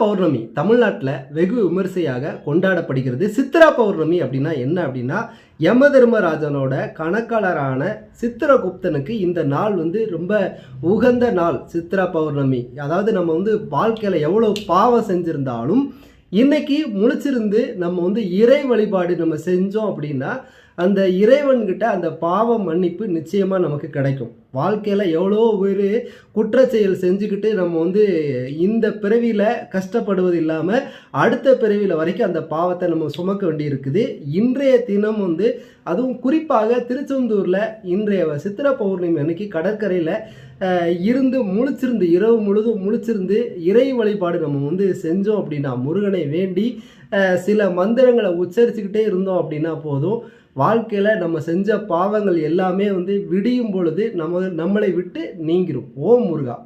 பௌர்ணமி தமிழ்நாட்டில் வெகு விமரிசையாக கொண்டாடப்படுகிறது. சித்ரா பௌர்ணமி அப்படின்னா என்ன அப்படின்னா யம தர்மராஜனோட கணக்காளரான சித்திரகுப்தனுக்கு இந்த நாள் வந்து ரொம்ப உகந்த நாள் சித்ரா பௌர்ணமி அதாவது நம்ம வந்து வாழ்க்கையில் எவ்வளோ பாவம் செஞ்சுருந்தாலும் இன்னைக்கு முழிச்சிருந்து நம்ம வந்து இறை வழிபாடு நம்ம செஞ்சோம் அப்படின்னா அந்த இறைவன்கிட்ட அந்த பாவ மன்னிப்பு நிச்சயமாக நமக்கு கிடைக்கும். வாழ்க்கையில் எவ்வளோ பேர் குற்றச்செயல் செஞ்சுக்கிட்டு நம்ம வந்து இந்த பிறவியில் கஷ்டப்படுவது இல்லாமல் அடுத்த பிறவியில் வரைக்கும் அந்த பாவத்தை நம்ம சுமக்க வேண்டியிருக்குது. இன்றைய தினம் வந்து அதுவும் குறிப்பாக திருச்செந்தூரில் இன்றைய சித்திர பௌர்ணமி அன்னைக்கு கடற்கரையில் இருந்து முழிச்சிருந்து இரவு முழுதும் முழிச்சிருந்து இறை வழிபாடு நம்ம வந்து செஞ்சோம் அப்படின்னா முருகனை வேண்டி சில மந்திரங்களை உச்சரிச்சுக்கிட்டே இருந்தோம் அப்படின்னா போதும். வாழ்க்கையில் நம்ம செஞ்ச பாவங்கள் எல்லாமே வந்து விடியும் பொழுது நம்ம நம்மளை விட்டு நீங்கிரும். ஓம் முருகா.